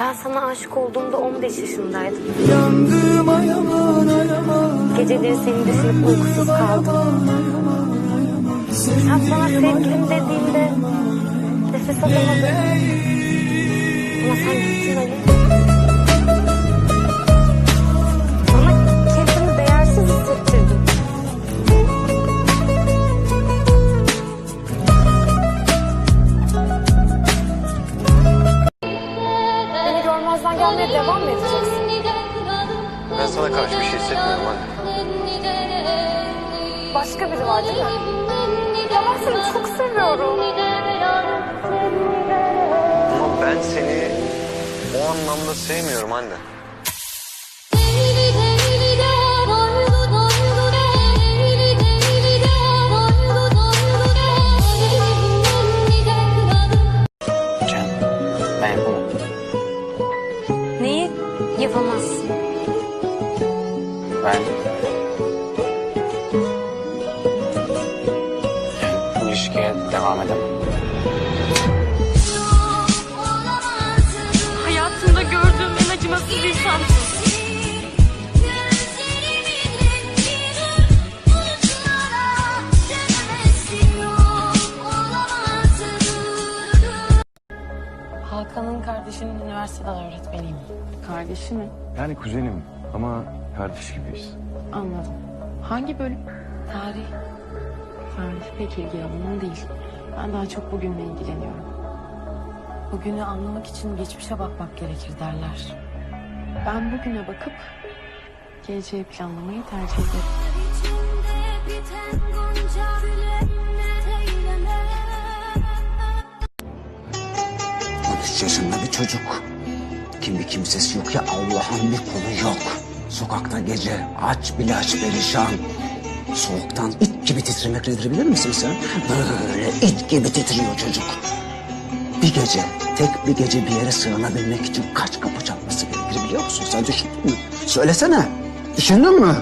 Ben sana aşık olduğumda 15 yaşındaydım. Yandım ayaman ayaman Geceleri seni düşünüp uykusuz kaldım. Sen bana sevgilim dediğinde nefes alamadım. Ama sen gittin Ali. Devam mı edeceksin? Ben sana karşı bir şey hissetmiyorum anne. Başka biri var değil mi? Ya ben seni çok seviyorum. Ama ben seni o anlamda sevmiyorum anne. Can, ben yapamam. Yapamazsın? Ben... Bu ilişkiye devam edemem. Hakan'ın kardeşinin üniversiteden öğretmeniyim. Kardeşi mi? Yani kuzenim ama kardeş gibiyiz. Anladım. Hangi bölüm? Tarih. Tarih pek ilgi alanım değil. Ben daha çok bugünle ilgileniyorum. Bugünü anlamak için geçmişe bakmak gerekir derler. Ben bugüne bakıp geleceği planlamayı tercih ederim. Üç yaşında bir çocuk. Kimi kimsesi yok ya Allah'ın bir kolu yok. Sokakta gece aç bile aç perişan. Soğuktan it gibi titremek nedir bilir misin sen? Böyle it gibi titriyor çocuk. Bir gece, tek bir gece bir yere sığınabilmek için kaç kapı çarpması gerekir biliyor musun? Sen düşündün mü? Söylesene. Düşündün mü?